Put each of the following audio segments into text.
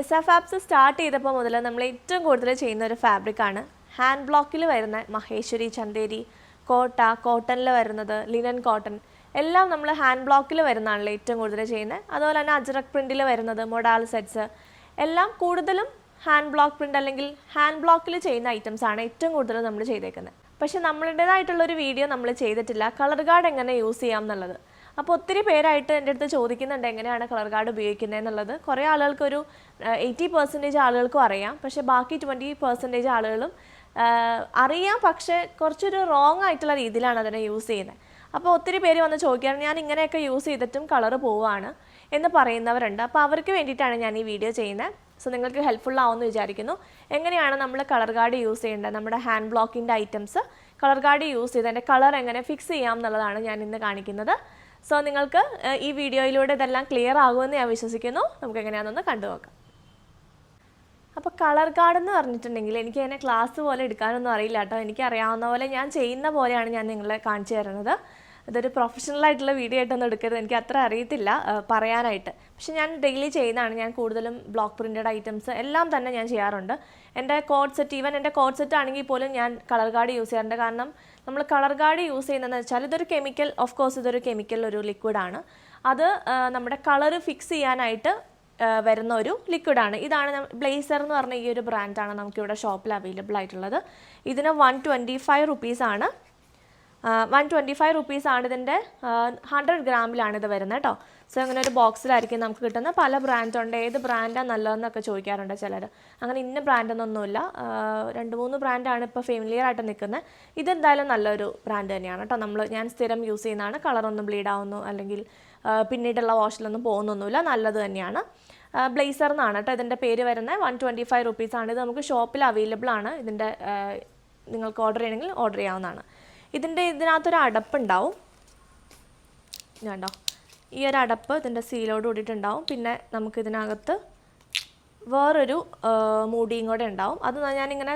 S F apps start ചെയ്തപ്പോൾ മുതൽ നമ്മൾ ഏറ്റവും കൂടുതൽ ചെയ്യുന്ന ഒരു ഫാബ്രിക്കാണ് ഹാൻഡ് ബ്ലോക്കിൽ വരുന്ന മഹേശ്വരി ചന്തേരി കോട്ട കോട്ടണിൽ വരുന്നത് ലിനൻ കോട്ടൺ എല്ലാം നമ്മൾ ഹാൻഡ് ബ്ലോക്കിൽ വരുന്നതാണല്ലോ ഏറ്റവും കൂടുതൽ ചെയ്യുന്നത്. അതുപോലെ തന്നെ അജറക് പ്രിന്റിൽ വരുന്നത് മൊഡാൾ സെറ്റ്സ് എല്ലാം കൂടുതലും ഹാൻഡ് ബ്ലോക്ക് പ്രിന്റ് അല്ലെങ്കിൽ ഹാൻഡ് ബ്ലോക്കിൽ ചെയ്യുന്ന ഐറ്റംസ് ആണ് ഏറ്റവും കൂടുതൽ നമ്മൾ ചെയ്തേക്കുന്നത്. പക്ഷേ നമ്മളുടേതായിട്ടുള്ളൊരു വീഡിയോ നമ്മൾ ചെയ്തിട്ടില്ല. കളർ ഗാർഡ് എങ്ങനെ യൂസ് ചെയ്യാം എന്നുള്ളത്. അപ്പോൾ ഒത്തിരി പേരായിട്ട് എന്റെ അടുത്ത് ചോദിക്കുന്നുണ്ട് എങ്ങനെയാണ് കളർ കാർഡ് ഉപയോഗിക്കുന്നത് എന്നുള്ളത്. കുറേ ആളുകൾക്കൊരു എയ്റ്റി പെർസെന്റേജ് ആളുകൾക്കും അറിയാം. പക്ഷേ ബാക്കി ട്വന്റി പെർസെന്റേജ് ആളുകളും അറിയാം. പക്ഷേ കുറച്ചൊരു റോങ് ആയിട്ടുള്ള രീതിയിലാണ് അതിനെ യൂസ് ചെയ്യുന്നത്. അപ്പോൾ ഒത്തിരി പേര് വന്ന് ചോദിക്കാറ് ഞാൻ ഇങ്ങനെയൊക്കെ യൂസ് ചെയ്തിട്ടും കളർ പോവുകയാണ് എന്ന് പറയുന്നവരുണ്ട്. അപ്പോൾ അവർക്ക് വേണ്ടിയിട്ടാണ് ഞാൻ ഈ വീഡിയോ ചെയ്യുന്നത്. സോ നിങ്ങൾക്ക് ഹെൽപ്ഫുൾ ആവുമെന്ന് വിചാരിക്കുന്നു. എങ്ങനെയാണ് നമ്മൾ കളർ കാർഡ് യൂസ് ചെയ്യേണ്ടത്? നമ്മുടെ ഹാൻഡ് ബ്ലോക്കിന്റെ ഐറ്റംസ് കളർ കാർഡ് യൂസ് ചെയ്ത് അതിന്റെ കളർ എങ്ങനെ ഫിക്സ് ചെയ്യാം എന്നുള്ളതാണ് ഞാൻ ഇന്ന് കാണിക്കുന്നത്. സോ നിങ്ങൾക്ക് ഈ വീഡിയോയിലൂടെ ഇതെല്ലാം ക്ലിയർ ആകുമെന്ന് ഞാൻ വിശ്വസിക്കുന്നു. നമുക്ക് എങ്ങനെയാണെന്നൊന്ന് കണ്ടു നോക്കാം. അപ്പോൾ കളർ കാർഡ് എന്ന് പറഞ്ഞിട്ടുണ്ടെങ്കിൽ എനിക്ക് അതിനെ ക്ലാസ് പോലെ എടുക്കാനൊന്നും അറിയില്ല കേട്ടോ. എനിക്ക് അറിയാവുന്ന പോലെ ഞാൻ ചെയ്യുന്ന പോലെയാണ് ഞാൻ നിങ്ങളെ കാണിച്ചു തരുന്നത്. ഇതൊരു പ്രൊഫഷണൽ ആയിട്ടുള്ള വീഡിയോ ആയിട്ടൊന്നും എടുക്കരുത്. എനിക്ക് അത്ര അറിയത്തില്ല പറയാനായിട്ട്. പക്ഷെ ഞാൻ ഡെയിലി ചെയ്യുന്നതാണ്. ഞാൻ കൂടുതലും ബ്ലോക്ക് പ്രിന്റഡ് ഐറ്റംസ് എല്ലാം തന്നെ ഞാൻ ചെയ്യാറുണ്ട്. എന്റെ കോഡ് സെറ്റ് ഈവൻ എന്റെ കോഡ് സെറ്റ് ആണെങ്കിൽ പോലും ഞാൻ കളർ കാർഡ് യൂസ് ചെയ്യാറുണ്ട്. കാരണം നമ്മൾ കളർ ഗാർഡ് യൂസ് ചെയ്യുന്നതെന്ന് വെച്ചാൽ ഇതൊരു കെമിക്കൽ ഓഫ് കോഴ്സ് ഇതൊരു കെമിക്കൽ ഒരു ലിക്വിഡാണ് അത് നമ്മുടെ കളർ ഫിക്സ് ചെയ്യാനായിട്ട് വരുന്ന ഒരു ലിക്വിഡാണ് ഇതാണ് ബ്ലേസർ എന്ന് പറഞ്ഞ ഈ ഒരു ബ്രാൻഡാണ് നമുക്കിവിടെ ഷോപ്പിൽ അവൈലബിൾ ആയിട്ടുള്ളത്. ഇതിന് വൺ ട്വന്റി ഫൈവ് റുപ്പീസാണ് വൺ ട്വന്റി ഫൈവ് റുപ്പീസാണ് ഇതിന്റെ ഹൺഡ്രഡ് ഗ്രാമിലാണ് ഇത് വരുന്നത് കേട്ടോ സോ അങ്ങനെ ഒരു ബോക്സിലായിരിക്കും നമുക്ക് കിട്ടുന്ന പല ബ്രാൻഡുണ്ട് ഏത് ബ്രാൻഡാണ് നല്ലതെന്നൊക്കെ ചോദിക്കാറുണ്ട് ചിലർ അങ്ങനെ ഇന്ന ബ്രാൻഡെന്നൊന്നുമില്ല രണ്ട് മൂന്ന് ബ്രാൻഡാണ് ഇപ്പോൾ ഫെമിലിയർ ആയിട്ട് നിൽക്കുന്നത്. ഇതെന്തായാലും നല്ലൊരു ബ്രാൻഡ് തന്നെയാണ് കേട്ടോ നമ്മൾ ഞാൻ സ്ഥിരം യൂസ് ചെയ്യുന്നതാണ്. കളറൊന്നും ബ്ലീഡ് ആവുന്നു അല്ലെങ്കിൽ പിന്നീടുള്ള വാഷിലൊന്നും പോകുന്നൊന്നുമില്ല. നല്ലത് തന്നെയാണ്. ബ്ലേസർ എന്നാണ് കേട്ടോ ഇതിന്റെ പേര് വരുന്നത്. വൺ ട്വന്റി ഫൈവ് റുപ്പീസാണ് ഇത് നമുക്ക് ഷോപ്പിൽ അവൈലബിൾ ആണ്. ഇതിന്റെ നിങ്ങൾക്ക് ഓർഡർ ചെയ്യണമെങ്കിൽ ഓർഡർ ചെയ്യാവുന്നതാണ്. ഇതിന്റെ ഇതിനകത്തൊരു അടപ്പുണ്ടാവും. കണ്ടോ? ഈ ഒരു അടപ്പ് ഇതിന്റെ സീലോട് കൂടിയിട്ടുണ്ടാവും. പിന്നെ നമുക്ക് ഇതിനകത്ത് വേറൊരു മൂടിയും കൂടെ ഉണ്ടാവും. അത് ഞാനിങ്ങനെ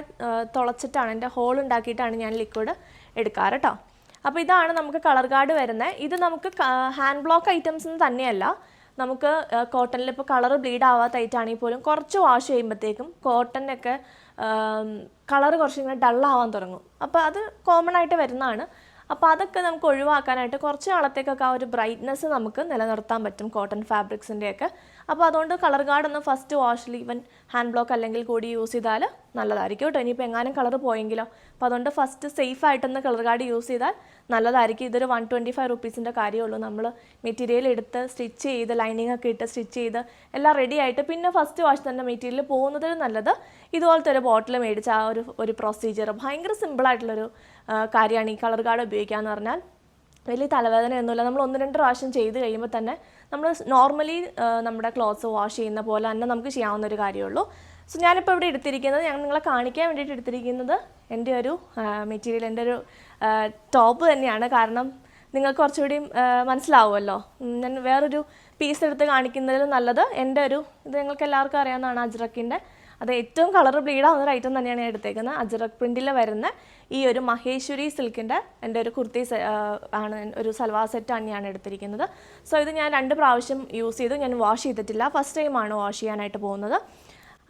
തുളച്ചിട്ടാണ് എന്റെ ഹോൾ ഉണ്ടാക്കിയിട്ടാണ് ഞാൻ ലിക്വിഡ് എടുക്കാറ് കേട്ടോ അപ്പോൾ ഇതാണ് നമുക്ക് കളർ കാർഡ് വരുന്നത്. ഇത് നമുക്ക് ഹാൻഡ് ബ്ലോക്ക് ഐറ്റംസ് തന്നെയല്ല. നമുക്ക് കോട്ടണിൽ ഇപ്പോൾ കളർ ബ്ലീഡ് ആവാത്ത ഐറ്റാണെങ്കിൽ പോലും കുറച്ച് വാഷ് ചെയ്യുമ്പോഴത്തേക്കും കോട്ടനൊക്കെ കളർ കുറച്ചിങ്ങനെ ഡള്ളാവാൻ തുടങ്ങും. അപ്പോൾ അത് കോമൺ ആയിട്ട് വരുന്നതാണ്. അപ്പോൾ അതൊക്കെ നമുക്ക് ഒഴിവാക്കാനായിട്ട് കുറച്ച് നാളത്തേക്കൊക്കെ ആ ഒരു ബ്രൈറ്റ്നസ് നമുക്ക് നിലനിർത്താൻ പറ്റും കോട്ടൺ ഫാബ്രിക്സിന്റെയൊക്കെ അപ്പോൾ അതുകൊണ്ട് കളർ ഗാർഡ് ഒന്ന് ഫസ്റ്റ് വാഷിൽ ഈവൻ ഹാൻഡ് ബ്ലോക്ക് അല്ലെങ്കിൽ കൂടി യൂസ് ചെയ്താൽ നല്ലതായിരിക്കും കേട്ടോ. ഇനിയിപ്പോൾ എങ്ങാനും കളർ പോയെങ്കിലോ. അപ്പോൾ അതുകൊണ്ട് ഫസ്റ്റ് സേഫ് ആയിട്ടൊന്ന് കളർ ഗാർഡ് യൂസ് ചെയ്താൽ നല്ലതായിരിക്കും. ഇതൊരു വൺ ട്വന്റി ഫൈവ് റുപ്പീസിന്റെ കാര്യമുള്ളൂ നമ്മൾ മെറ്റീരിയൽ എടുത്ത് സ്റ്റിച്ച് ചെയ്ത് ലൈനിങ് ഒക്കെ ഇട്ട് സ്റ്റിച്ച് ചെയ്ത് എല്ലാം റെഡി ആയിട്ട് പിന്നെ ഫസ്റ്റ് വാഷ് തന്നെ മെറ്റീരിയൽ പോകുന്നതിൽ നല്ലത് ഇതുപോലത്തെ ഒരു ബോട്ടിൽ മേടിച്ച ആ ഒരു ഒരു പ്രൊസീജിയർ ഭയങ്കര സിമ്പിളായിട്ടുള്ളൊരു കാര്യമാണ് ഈ കളർ കാർഡ് ഉപയോഗിക്കുക എന്ന് പറഞ്ഞാൽ. വലിയ തലവേദനയൊന്നുമില്ല നമ്മൾ ഒന്ന് രണ്ട് പ്രാവശ്യം ചെയ്ത് കഴിയുമ്പോൾ തന്നെ നമ്മൾ നോർമലി നമ്മുടെ ക്ലോത്ത്സ് വാഷ് ചെയ്യുന്ന പോലെ തന്നെ നമുക്ക് ചെയ്യാവുന്ന ഒരു കാര്യമുള്ളൂ സോ ഞാനിപ്പോൾ ഇവിടെ എടുത്തിരിക്കുന്നത് ഞാൻ നിങ്ങളെ കാണിക്കാൻ വേണ്ടിയിട്ട് എടുത്തിരിക്കുന്നത് എന്റെ ഒരു മെറ്റീരിയൽ എന്റെ ഒരു ടോപ്പ് തന്നെയാണ്. കാരണം നിങ്ങൾക്ക് കുറച്ചുകൂടി മനസ്സിലാവുമല്ലോ. ഞാൻ വേറൊരു പീസ് എടുത്ത് കാണിക്കുന്നതിൽ നല്ലത് എന്റെ ഒരു ഇത് നിങ്ങൾക്ക് എല്ലാവർക്കും അറിയാവുന്നതാണ് അജ്രക്കിന്റെ. അത് ഏറ്റവും കളർ ബ്ലീഡാവുന്ന ഒരു ഐറ്റം തന്നെയാണ് ഞാൻ എടുത്തേക്കുന്നത്. അജ്രക് പ്രിന്റിൽ വരുന്ന ഈ ഒരു മഹേശ്വരി സിൽക്കിന്റെ എന്റെ ഒരു കുർത്തി ആണ് ഒരു സൽവാ സെറ്റ് ഞാൻ എടുത്തിരിക്കുന്നത്. സോ ഇത് ഞാൻ രണ്ട് പ്രാവശ്യം യൂസ് ചെയ്തു. ഞാൻ വാഷ് ചെയ്തിട്ടില്ല. ഫസ്റ്റ് ടൈമാണ് വാഷ് ചെയ്യാനായിട്ട് പോകുന്നത്.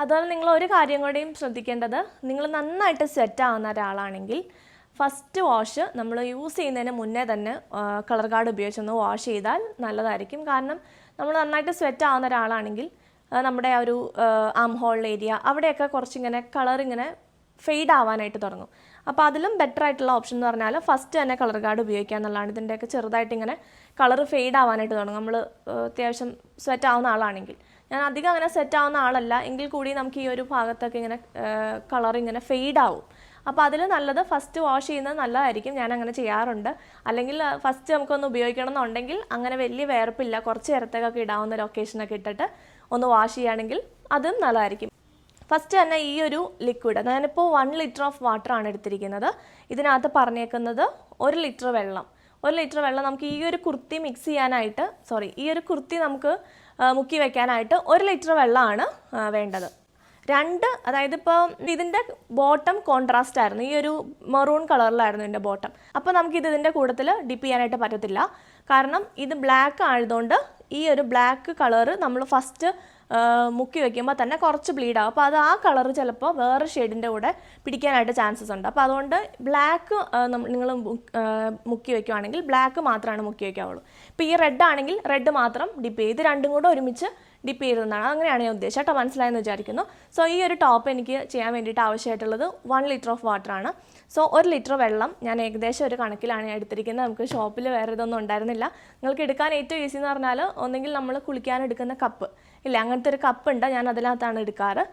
അതുപോലെ നിങ്ങൾ ഒരു കാര്യം കൂടെയും ശ്രദ്ധിക്കേണ്ടത്. നിങ്ങൾ നന്നായിട്ട് സെറ്റ് ആവുന്ന ഒരാളാണെങ്കിൽ ഫസ്റ്റ് വാഷ് നമ്മൾ യൂസ് ചെയ്യുന്നതിന് മുന്നേ തന്നെ കളർ കാർഡ് ഉപയോഗിച്ചൊന്ന് വാഷ് ചെയ്താൽ നല്ലതായിരിക്കും. കാരണം നമ്മൾ നന്നായിട്ട് സ്വെറ്റ് ആവുന്ന ഒരാളാണെങ്കിൽ നമ്മുടെ ആ ഒരു ആം ഹോൾ ഏരിയ അവിടെയൊക്കെ കുറച്ചിങ്ങനെ കളർ ഇങ്ങനെ ഫെയ്ഡ് ആവാനായിട്ട് തുടങ്ങും. അപ്പോൾ അതിലും ബെറ്റർ ആയിട്ടുള്ള ഓപ്ഷൻ എന്ന് പറഞ്ഞാൽ ഫസ്റ്റ് തന്നെ കളർ കാർഡ് ഉപയോഗിക്കുക എന്നുള്ളതാണ്. ഇതിന്റെയൊക്കെ ചെറുതായിട്ട് ഇങ്ങനെ കളർ ഫെയ്ഡ് ആവാനായിട്ട് തുടങ്ങും. നമ്മൾ അത്യാവശ്യം സ്വെറ്റ് ആവുന്ന ആളാണെങ്കിൽ. ഞാൻ അധികം അങ്ങനെ സെറ്റ് ആവുന്ന ആളല്ല. എങ്കിൽ കൂടി നമുക്ക് ഈ ഒരു ഭാഗത്തൊക്കെ ഇങ്ങനെ കളർ ഇങ്ങനെ ഫെയ്ഡ് ആവും. അപ്പോൾ അതിൽ നല്ലത് ഫസ്റ്റ് വാഷ് ചെയ്യുന്നത് നല്ലതായിരിക്കും. ഞാൻ അങ്ങനെ ചെയ്യാറുണ്ട്. അല്ലെങ്കിൽ ഫസ്റ്റ് നമുക്കൊന്ന് ഉപയോഗിക്കണം എന്നുണ്ടെങ്കിൽ അങ്ങനെ വലിയ വേർപ്പില്ല. കുറച്ച് നേരത്തേക്കൊക്കെ ഇടാവുന്ന ലൊക്കേഷനൊക്കെ ഇട്ടിട്ട് ഒന്ന് വാഷ് ചെയ്യുകയാണെങ്കിൽ അതും നല്ലതായിരിക്കും. ഫസ്റ്റ് തന്നെ ഈ ഒരു ലിക്വിഡ് ഞാനിപ്പോൾ വൺ ലിറ്റർ ഓഫ് വാട്ടർ ആണ് എടുത്തിരിക്കുന്നത്. ഇതിനകത്ത് പറഞ്ഞേക്കുന്നത് ഒരു ലിറ്റർ വെള്ളം. ഒരു ലിറ്റർ വെള്ളം നമുക്ക് ഈ ഒരു കുർത്തി മിക്സ് ചെയ്യാനായിട്ട് സോറി ഈ ഒരു കുർത്തി നമുക്ക് മുക്കി വെക്കാനായിട്ട് ഒരു ലിറ്റർ വെള്ളമാണ് വേണ്ടത്. രണ്ട് അതായത് ഇപ്പോൾ ഇതിന്റെ ബോട്ടം കോൺട്രാസ്റ്റ് ആയിരുന്നു. ഈ ഒരു മെറൂൺ കളറിലായിരുന്നു ഇതിന്റെ ബോട്ടം. അപ്പോൾ നമുക്കിത് ഇതിന്റെ കൂട്ടത്തിൽ ഡിപ്പ് ചെയ്യാനായിട്ട് പറ്റത്തില്ല. കാരണം ഇത് ബ്ലാക്ക് ആയതുകൊണ്ട് ഈ ഒരു ബ്ലാക്ക് കളറ് നമ്മൾ ഫസ്റ്റ് മുക്കി വെക്കുമ്പോൾ തന്നെ കുറച്ച് ബ്ലീഡ് ആകും അപ്പോൾ അത് ആ കളർ ചിലപ്പോൾ വേറെ ഷെയ്ഡിന്റെ കൂടെ പിടിക്കാനായിട്ട് ചാൻസസ് ഉണ്ട്. അപ്പോൾ അതുകൊണ്ട് ബ്ലാക്ക് നിങ്ങൾ മുക്കി വെക്കുവാണെങ്കിൽ ബ്ലാക്ക് മാത്രമാണ് മുക്കി വെക്കാവുള്ളൂ. ഇപ്പോൾ ഈ റെഡ് ആണെങ്കിൽ റെഡ് മാത്രം ഡിപ്പ് ചെയ്ത് രണ്ടും കൂടെ ഒരുമിച്ച് ഡിപ്പ് ചെയ്തതാണ് അങ്ങനെയാണ് ഞാൻ ഉദ്ദേശിച്ചത്. കേട്ടോ മനസ്സിലായെന്ന് വിചാരിക്കുന്നു. സോ ഈ ഒരു ടോപ്പ് എനിക്ക് ചെയ്യാൻ വേണ്ടിയിട്ട് ആവശ്യമായിട്ടുള്ളത് വൺ ലിറ്റർ ഓഫ് വാട്ടർ ആണ്. സോ ഒരു ലിറ്റർ വെള്ളം ഞാൻ ഏകദേശം ഒരു കണക്കിലാണ് എടുത്തിരിക്കുന്നത്. നമുക്ക് ഷോപ്പിൽ വേറെ ഇതൊന്നും ഉണ്ടായിരുന്നില്ല. നിങ്ങൾക്ക് എടുക്കാൻ ഏറ്റവും ഈസി എന്ന് പറഞ്ഞാൽ ഒന്നെങ്കിൽ നമ്മൾ കുളിക്കാൻ എടുക്കുന്ന കപ്പ് ഇല്ല അങ്ങനത്തെ ഒരു കപ്പ് ഉണ്ട് ഞാൻ അതിനകത്താണ് എടുക്കാറ്.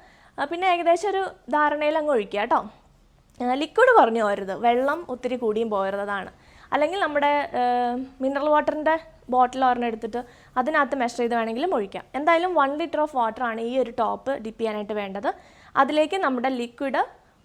പിന്നെ ഏകദേശം ഒരു ധാരണയിൽ അങ്ങ് ഒഴിക്കുക കേട്ടോ. ലിക്വിഡ് കുറഞ്ഞു പോരുത് വെള്ളം ഒത്തിരി കൂടിയും പോരുന്നതാണ് അല്ലെങ്കിൽ നമ്മുടെ മിനറൽ വാട്ടറിന്റെ ബോട്ടിൽ ഒരെണ്ണം എടുത്തിട്ട് അതിനകത്ത് മെഷർ ചെയ്ത് വേണമെങ്കിലും ഒഴിക്കാം. എന്തായാലും വൺ ലിറ്റർ ഓഫ് വാട്ടറാണ് ഈ ഒരു ടോപ്പ് ഡിപ്പ് ചെയ്യാനായിട്ട് വേണ്ടത്. അതിലേക്ക് നമ്മുടെ ലിക്വിഡ്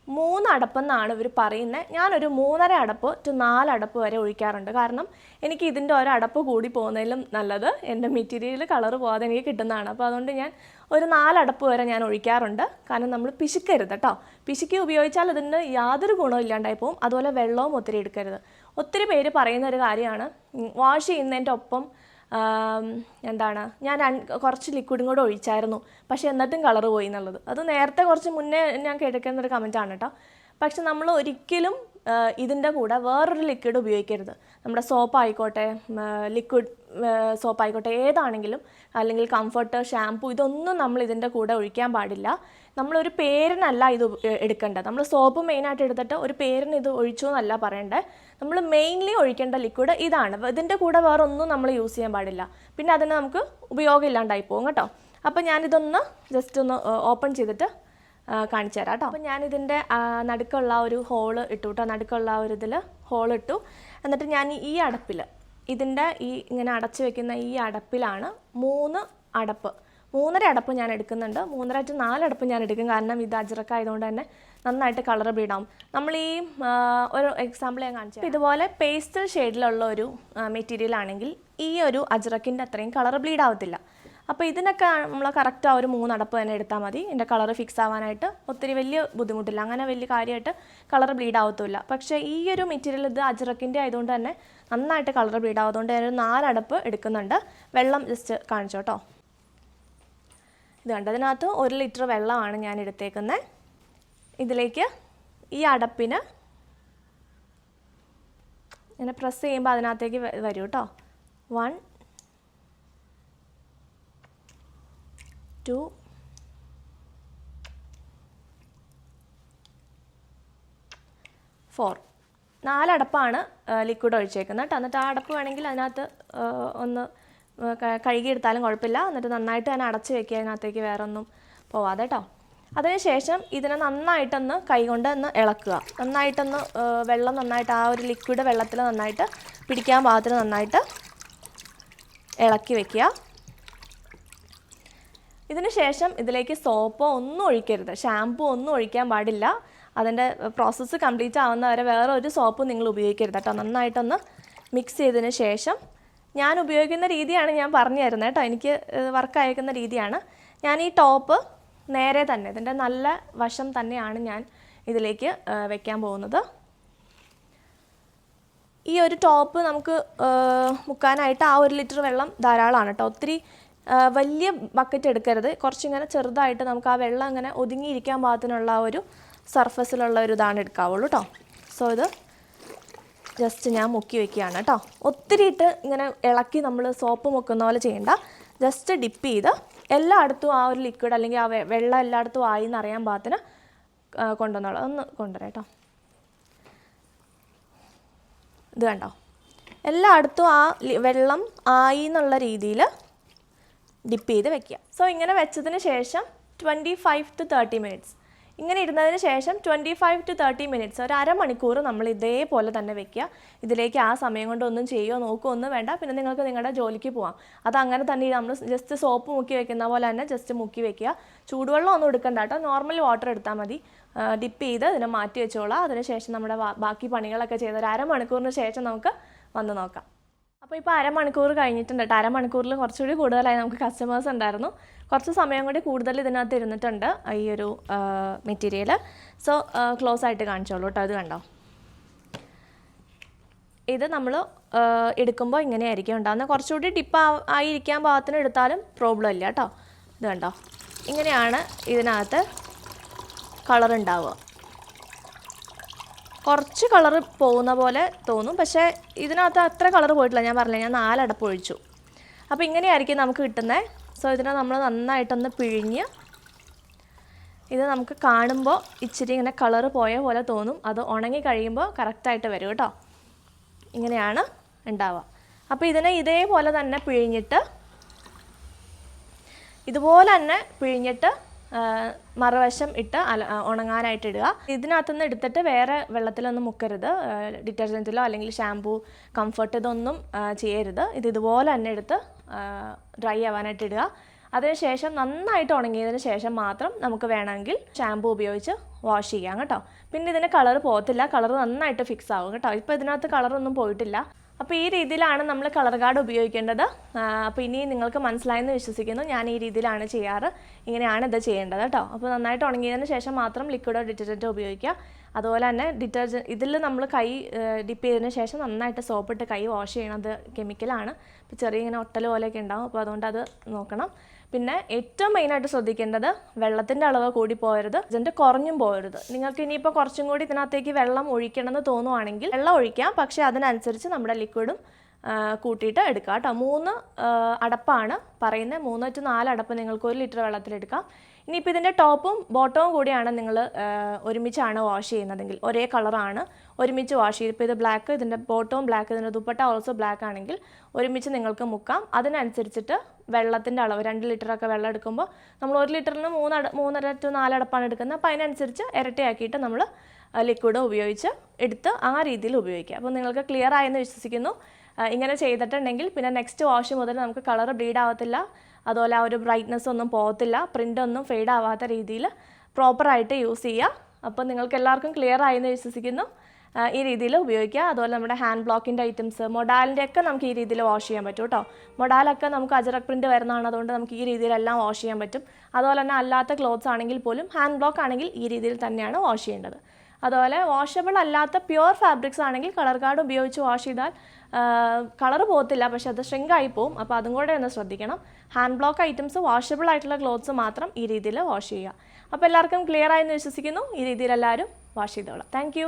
മൂന്ന് അടപ്പെന്നാണ് ഇവർ പറയുന്നത് ഞാനൊരു മൂന്നര അടപ്പ് ടു നാല് അടപ്പ് വരെ ഒഴിക്കാറുണ്ട്. കാരണം എനിക്ക് ഇതിന്റെ ഒരടപ്പ് കൂടി പോകുന്നതിലും നല്ലത് എന്റെ മെറ്റീരിയൽ കളർ പോകാതെ എനിക്ക് കിട്ടുന്നതാണ്. അപ്പോൾ അതുകൊണ്ട് ഞാൻ ഒരു നാലടപ്പ് വരെ ഞാൻ ഒഴിക്കാറുണ്ട്. കാരണം നമ്മൾ പിശുക്കരുത് കേട്ടോ. പിശുക്കി ഉപയോഗിച്ചാൽ അതിന് യാതൊരു ഗുണവും ഇല്ലാണ്ടായി പോകും. അതുപോലെ വെള്ളവും ഒത്തിരി എടുക്കരുത്. ഒത്തിരി പേര് പറയുന്ന ഒരു കാര്യമാണ്. വാഷ് ചെയ്യുന്നതിന്റെ ഒപ്പം എന്താണ്? ഞാൻ കുറച്ച് ലിക്വിഡും കൂടെ ഒഴിച്ചായിരുന്നു. പക്ഷേ എന്നിട്ടും കളർ പോയി എന്നുള്ളത്. അത് നേരത്തെ കുറച്ച് മുന്നേ ഞാൻ കേൾക്കുന്ന ഒരു കമന്റാണ് കേട്ടോ പക്ഷെ നമ്മൾ ഒരിക്കലും ഇതിന്റെ കൂടെ വേറൊരു ലിക്വിഡ് ഉപയോഗിക്കരുത്. നമ്മുടെ സോപ്പ് ആയിക്കോട്ടെ ലിക്വിഡ് സോപ്പ് ആയിക്കോട്ടെ ഏതാണെങ്കിലും അല്ലെങ്കിൽ കംഫർട്ട് ഷാംപൂ ഇതൊന്നും നമ്മൾ ഇതിന്റെ കൂടെ ഒഴിക്കാൻ പാടില്ല. നമ്മളൊരു പേരിനല്ല ഇത് എടുക്കേണ്ടത്. നമ്മൾ സോപ്പ് മെയിനായിട്ട് എടുത്തിട്ട് ഒരു പേരിന് ഇത് ഒഴിച്ചു എന്നല്ല പറയേണ്ടത് നമ്മൾ മെയിൻലി ഒഴിക്കേണ്ട ലിക്വിഡ് ഇതാണ്. ഇതിന്റെ കൂടെ വേറെ ഒന്നും നമ്മൾ യൂസ് ചെയ്യാൻ പാടില്ല. പിന്നെ അതിന് നമുക്ക് ഉപയോഗം ഇല്ലാണ്ടായി പോകും കേട്ടോ. അപ്പോൾ ഞാനിതൊന്ന് ജസ്റ്റ് ഒന്ന് ഓപ്പൺ ചെയ്തിട്ട് കാണിച്ചു തരാം കേട്ടോ. അപ്പോൾ ഞാനിതിന്റെ നടുക്കുള്ള ഒരു ഹോൾ ഇട്ടു കേട്ടോ. നടുക്കുള്ള ഒരു ഇതിൽ ഹോൾ ഇട്ടു. എന്നിട്ട് ഞാൻ ഈ അടപ്പിൽ ഇതിന്റെ ഈ ഇങ്ങനെ അടച്ചു വെക്കുന്ന ഈ അടപ്പിലാണ് മൂന്ന് അടപ്പ്. മൂന്നര അടപ്പ് ഞാൻ എടുക്കുന്നുണ്ട്. മൂന്നര ടു നാലടപ്പ് ഞാൻ എടുക്കും. കാരണം ഇത് അജ്രക്ക ആയതുകൊണ്ട് തന്നെ നന്നായിട്ട് കളർ ബ്രീഡാവും നമ്മൾ ഈ ഒരു എക്സാമ്പിൾ ഞാൻ കാണിച്ചു ഇതുപോലെ പേസ്റ്റൽ ഷെയ്ഡിലുള്ള ഒരു മെറ്റീരിയൽ ആണെങ്കിൽ ഈ ഒരു അജറക്കിന്റെ അത്രയും കളർ ബ്ലീഡ് ആവത്തില്ല. അപ്പോൾ ഇതിനൊക്കെ നമ്മൾ കറക്റ്റ് ആ ഒരു മൂന്നടപ്പ് തന്നെ എടുത്താൽ മതി. എന്റെ കളർ ഫിക്സ് ആവാനായിട്ട് ഒത്തിരി വലിയ ബുദ്ധിമുട്ടില്ല. അങ്ങനെ വലിയ കാര്യമായിട്ട് കളർ ബ്ലീഡ് ആവത്തില്ല പക്ഷേ ഈ ഒരു മെറ്റീരിയൽ ഇത് അജ്രക്കിന്റെ ആയതുകൊണ്ട് തന്നെ നന്നായിട്ട് കളർ ബ്ലീഡ് ആവുന്നതുകൊണ്ട് ഞാനൊരു നാലടപ്പ് എടുക്കുന്നുണ്ട്. വെള്ളം ജസ്റ്റ് കാണിച്ചു കേട്ടോ ഇത് കണ്ടതിനകത്ത് ഒരു ലിറ്റർ വെള്ളമാണ് ഞാൻ എടുത്തേക്കുന്നത് ഇതിലേക്ക് ഈ അടപ്പിന് ഇങ്ങനെ പ്രസ് ചെയ്യുമ്പോൾ അതിനകത്തേക്ക് വരും കേട്ടോ വൺ ടു ഫോർ നാലടപ്പാണ് ലിക്വിഡ് ഒഴിച്ചേക്കുന്നത് കേട്ടോ. എന്നിട്ട് ആ അടപ്പ് വേണമെങ്കിൽ അതിനകത്ത് ഒന്ന് കഴുകിയെടുത്താലും കുഴപ്പമില്ല. എന്നിട്ട് നന്നായിട്ട് തന്നെ അടച്ച് വെക്കുക. അതിനകത്തേക്ക് വേറെ ഒന്നും പോവാതെ കേട്ടോ. അതിനുശേഷം ഇതിനെ നന്നായിട്ടൊന്ന് കൈകൊണ്ട് ഒന്ന് ഇളക്കുക. നന്നായിട്ടൊന്ന് വെള്ളം നന്നായിട്ട് ആ ഒരു ലിക്വിഡ് വെള്ളത്തിൽ നന്നായിട്ട് പിടിക്കാൻ പാകത്തിന് നന്നായിട്ട് ഇളക്കി വെക്കുക. ഇതിന് ശേഷം ഇതിലേക്ക് സോപ്പോ ഒന്നും ഒഴിക്കരുത്. ഷാമ്പൂ ഒന്നും ഒഴിക്കാൻ പാടില്ല. അതിന്റെ പ്രോസസ്സ് കംപ്ലീറ്റ് ആവുന്ന വരെ വേറെ ഒരു സോപ്പും നിങ്ങൾ ഉപയോഗിക്കരുത് കേട്ടോ. നന്നായിട്ടൊന്ന് മിക്സ് ചെയ്തതിന് ശേഷം ഞാൻ ഉപയോഗിക്കുന്ന രീതിയാണ് ഞാൻ പറഞ്ഞു തരുന്നത് കേട്ടോ. എനിക്ക് വർക്ക് അയക്കുന്ന രീതിയാണ്. ഞാൻ ഈ ടോപ്പ് നേരെ തന്നെ ഇതിന്റെ നല്ല വശം തന്നെയാണ് ഞാൻ ഇതിലേക്ക് വെക്കാൻ പോകുന്നത്. ഈ ഒരു ടോപ്പ് നമുക്ക് മുക്കാനായിട്ട് ആ ഒരു ലിറ്റർ വെള്ളം ധാരാളമാണ് കേട്ടോ. ഒത്തിരി വലിയ ബക്കറ്റ് എടുക്കരുത്. കുറച്ചിങ്ങനെ ചെറുതായിട്ട് നമുക്ക് ആ വെള്ളം അങ്ങനെ ഒതുങ്ങിയിരിക്കാൻ പാകത്തിനുള്ള ഒരു സർഫസിലുള്ള ഒരു ഇതാണ് എടുക്കാവുള്ളൂ കേട്ടോ സോ ഇത് ജസ്റ്റ് ഞാൻ മുക്കി വെക്കുകയാണ് കേട്ടോ ഒത്തിരി ഇട്ട് ഇങ്ങനെ ഇളക്കി നമ്മൾ സോപ്പ് മുക്കുന്ന പോലെ ചെയ്യണ്ട. ജസ്റ്റ് ഡിപ്പ് ചെയ്ത് എല്ലായിടത്തും ആ ഒരു ലിക്വിഡ് അല്ലെങ്കിൽ ആ വെള്ളം എല്ലായിടത്തും ആയി എന്നറിയാൻ പാകത്തിന് കൊണ്ടുവന്നോളാം. ഒന്ന് കൊണ്ടുവരാം കേട്ടോ ഇത് കണ്ടോ? എല്ലായിടത്തും ആ വെള്ളം ആയി എന്നുള്ള രീതിയിൽ ഡിപ്പ് ചെയ്ത് വെക്കുക. സോ ഇങ്ങനെ വെച്ചതിന് ശേഷം twenty five to thirty minutes ഇങ്ങനെ ഇരുന്നതിന് ശേഷം twenty five to thirty minutes ഒരു അരമണിക്കൂർ നമ്മൾ ഇതേപോലെ തന്നെ വെക്കുക. ഇതിലേക്ക് ആ സമയം കൊണ്ടൊന്നും ചെയ്യുകയോ നോക്കുകയോ ഒന്നും വേണ്ട. പിന്നെ നിങ്ങൾക്ക് നിങ്ങളുടെ ജോലിക്ക് പോവാം. അത് അങ്ങനെ തന്നെ നമ്മൾ ജസ്റ്റ് സോപ്പ് മുക്കി വെക്കുന്ന പോലെ തന്നെ ജസ്റ്റ് മുക്കി വെക്കുക. ചൂടുവെള്ളം ഒന്നും എടുക്കണ്ട കേട്ടോ. നോർമൽ വാട്ടർ എടുത്താൽ മതി. ഡിപ്പ് ചെയ്ത് അതിനെ മാറ്റി വെച്ചോളാം. അതിനുശേഷം നമ്മുടെ ബാക്കി പണികളൊക്കെ ചെയ്ത് ഒരു അരമണിക്കൂറിന് ശേഷം നമുക്ക് വന്ന് നോക്കാം. അപ്പോൾ ഇപ്പോൾ അരമണിക്കൂർ കഴിഞ്ഞിട്ടുണ്ട് കേട്ടോ. അരമണിക്കൂറിൽ കുറച്ചുകൂടി കൂടുതലായി നമുക്ക് കസ്റ്റമേഴ്സ് ഉണ്ടായിരുന്നു. കുറച്ച് സമയം കൂടി കൂടുതൽ ഇതിനകത്ത് ഇരുന്നിട്ടുണ്ട് ഈ ഒരു മെറ്റീരിയൽ സോ ക്ലോസ് ആയിട്ട് കാണിച്ചോളൂ കേട്ടോ. അത് കണ്ടോ? ഇത് നമ്മൾ എടുക്കുമ്പോൾ ഇങ്ങനെയായിരിക്കും ഉണ്ടാകുന്നത് കുറച്ചുകൂടി ഡിപ്പ് ആയിരിക്കാൻ ഭാഗത്തിന് എടുത്താലും പ്രോബ്ലം ഇല്ല കേട്ടോ. ഇത് കണ്ടോ? ഇങ്ങനെയാണ് ഇതിനകത്ത് കളർ ഉണ്ടാവുക. കുറച്ച് കളർ പോകുന്ന പോലെ തോന്നും. പക്ഷേ ഇതിനകത്ത് അത്ര കളർ പോയിട്ടില്ല. ഞാൻ പറഞ്ഞില്ല ഞാൻ നാലടപ്പ് ഒഴിച്ചു അപ്പോൾ ഇങ്ങനെയായിരിക്കും നമുക്ക് കിട്ടുന്നത് സോ ഇതിനെ നമ്മൾ നന്നായിട്ടൊന്ന് പിഴിഞ്ഞ് ഇത് നമുക്ക് കാണുമ്പോൾ ഇച്ചിരി ഇങ്ങനെ കളർ പോയ പോലെ തോന്നും. അത് ഉണങ്ങി കഴിയുമ്പോൾ കറക്റ്റായിട്ട് വരും കേട്ടോ. ഇങ്ങനെയാണ് ഉണ്ടാവുക. അപ്പോൾ ഇതിനെ ഇതേപോലെ തന്നെ പിഴിഞ്ഞിട്ട് ഇതുപോലെ തന്നെ പിഴിഞ്ഞിട്ട് മറുവശം ഇട്ട് അല ഉണങ്ങാനായിട്ട് ഇടുക. ഇതിനകത്തുനിന്ന് എടുത്തിട്ട് വേറെ വെള്ളത്തിലൊന്നും മുക്കരുത്. ഡിറ്റർജന്റിലോ അല്ലെങ്കിൽ ഷാമ്പൂ കംഫർട്ട് ഇതൊന്നും ചെയ്യരുത്. ഇത് ഇതുപോലെ തന്നെ എടുത്ത് ഡ്രൈ ആവാനായിട്ട് ഇടുക. അതിനുശേഷം നന്നായിട്ട് ഉണങ്ങിയതിന് ശേഷം മാത്രം നമുക്ക് വേണമെങ്കിൽ ഷാമ്പൂ ഉപയോഗിച്ച് വാഷ് ചെയ്യാം കേട്ടോ. പിന്നെ ഇതിന് കളർ പോകത്തില്ല. കളർ നന്നായിട്ട് ഫിക്സ് ആവും കേട്ടോ. ഇപ്പോൾ ഇതിനകത്ത് കളറൊന്നും പോയിട്ടില്ല. അപ്പോൾ ഈ രീതിയിലാണ് നമ്മൾ കളർ കാർഡ് ഉപയോഗിക്കേണ്ടത്. അപ്പോൾ ഇനി നിങ്ങൾക്ക് മനസ്സിലായെന്ന് വിശ്വസിക്കുന്നു. ഞാൻ ഈ രീതിയിലാണ് ചെയ്യാറ്. ഇങ്ങനെയാണ് ഇത് ചെയ്യേണ്ടത് കേട്ടോ. അപ്പോൾ നന്നായിട്ട് ഉണങ്ങിയതിന് ശേഷം മാത്രം ലിക്വിഡോ ഡിറ്റർജന്റോ ഉപയോഗിക്കുക. അതുപോലെ തന്നെ ഡിറ്റർജൻ ഇതിൽ നമ്മൾ കൈ ഡിപ്പ് ചെയ്തതിന് ശേഷം നന്നായിട്ട് സോപ്പിട്ട് കൈ വാഷ് ചെയ്യണത് കെമിക്കലാണ് ഇപ്പോൾ ചെറിയ ഇങ്ങനെ ഒട്ടൽ പോലെയൊക്കെ ഉണ്ടാവും. അപ്പോൾ അതുകൊണ്ട് അത് നോക്കണം. പിന്നെ ഏറ്റവും മെയിനായിട്ട് ശ്രദ്ധിക്കേണ്ടത് വെള്ളത്തിന്റെ അളവ് കൂടി പോയരുത് ഇതിന്റെ കുറഞ്ഞും പോകരുത് നിങ്ങൾക്ക് ഇനിയിപ്പോൾ കുറച്ചും കൂടി ഇതിനകത്തേക്ക് വെള്ളം ഒഴിക്കണമെന്ന് തോന്നുവാണെങ്കിൽ വെള്ളം ഒഴിക്കാം പക്ഷേ അതിനനുസരിച്ച് നമ്മുടെ ലിക്വിഡും കൂട്ടിയിട്ട് എടുക്കുക കേട്ടോ. മൂന്ന് അടപ്പാണ് പറയുന്നത്. മൂന്ന് ടു നാല് അടപ്പ് നിങ്ങൾക്ക് ഒരു ലിറ്റർ വെള്ളത്തിലെടുക്കാം. ഇനിയിപ്പോൾ ഇതിന്റെ ടോപ്പും ബോട്ടവും കൂടിയാണ് നിങ്ങൾ ഒരുമിച്ചാണ് വാഷ് ചെയ്യുന്നതെങ്കിൽ. ഒരേ കളറാണ് ഒരുമിച്ച് വാഷ് ചെയ്ത്. ഇപ്പോൾ ഇത് ബ്ലാക്ക് ഇതിന്റെ ബോട്ടവും ബ്ലാക്ക് ഇതിന്റെ ദുപ്പട്ട ഓൾസോ ബ്ലാക്ക് ആണെങ്കിൽ ഒരുമിച്ച് നിങ്ങൾക്ക് മുക്കാം. അതിനനുസരിച്ചിട്ട് വെള്ളത്തിന്റെ അളവ് രണ്ട് ലിറ്ററൊക്കെ വെള്ളം എടുക്കുമ്പോൾ നമ്മൾ ഒരു ലിറ്ററിന് മൂന്നട മൂന്നര ടു നാലടപ്പാണ് എടുക്കുന്നത്. അപ്പോൾ അതിനനുസരിച്ച് ഇരട്ടിയാക്കിയിട്ട് നമ്മൾ ലിക്വിഡ് ഉപയോഗിച്ച് എടുത്ത് ആ രീതിയിൽ ഉപയോഗിക്കുക. അപ്പോൾ നിങ്ങൾക്ക് ക്ലിയർ ആയെന്ന് വിശ്വസിക്കുന്നു. ഇങ്ങനെ ചെയ്തിട്ടുണ്ടെങ്കിൽ പിന്നെ നെക്സ്റ്റ് വാഷ് മുതൽ നമുക്ക് കളർ ബ്ലീഡ് ആവത്തില്ല. അതുപോലെ ആ ഒരു ബ്രൈറ്റ്നസ് ഒന്നും പോകത്തില്ല. പ്രിന്റ് ഒന്നും ഫെയ്ഡ് ആവാത്ത രീതിയിൽ പ്രോപ്പറായിട്ട് യൂസ് ചെയ്യുക. അപ്പോൾ നിങ്ങൾക്ക് എല്ലാവർക്കും ക്ലിയർ ആയെന്ന് വിശ്വസിക്കുന്നു. ഈ രീതിയിൽ ഉപയോഗിക്കുക. അതുപോലെ നമ്മുടെ ഹാൻഡ് ബ്ലോക്കിന്റെ ഐറ്റംസ് മൊഡാലിന്റെ ഒക്കെ നമുക്ക് ഈ രീതിയിൽ വാഷ് ചെയ്യാൻ പറ്റും കേട്ടോ മൊഡാലൊക്കെ നമുക്ക് അജറക് പ്രിന്റ് വരുന്നതാണ്. അതുകൊണ്ട് നമുക്ക് ഈ രീതിയിലെല്ലാം വാഷ് ചെയ്യാൻ പറ്റും. അതുപോലെ തന്നെ അല്ലാത്ത ക്ലോത്ത്സ് ആണെങ്കിൽ പോലും ഹാൻഡ് ബ്ലോക്ക് ആണെങ്കിൽ ഈ രീതിയിൽ തന്നെയാണ് വാഷ് ചെയ്യേണ്ടത്. അതുപോലെ വാഷബിൾ അല്ലാത്ത പ്യുവർ ഫാബ്രിക്സ് ആണെങ്കിൽ കളർ കാർഡ് ഉപയോഗിച്ച് വാഷ് ചെയ്താൽ കളർ പോകത്തില്ല. പക്ഷെ അത് ആയി പോവും. അപ്പോൾ അതും കൂടെ ഒന്ന് ശ്രദ്ധിക്കണം. ഹാൻഡ് ബ്ലോക്ക് ഐറ്റംസ് വാഷബിൾ ആയിട്ടുള്ള ക്ലോത്ത്സ് മാത്രം ഈ രീതിയിൽ വാഷ് ചെയ്യുക. അപ്പോൾ എല്ലാവർക്കും ക്ലിയർ ആയെന്ന് വിശ്വസിക്കുന്നു. ഈ രീതിയിൽ എല്ലാവരും വാഷ് ചെയ്തോളാം. താങ്ക്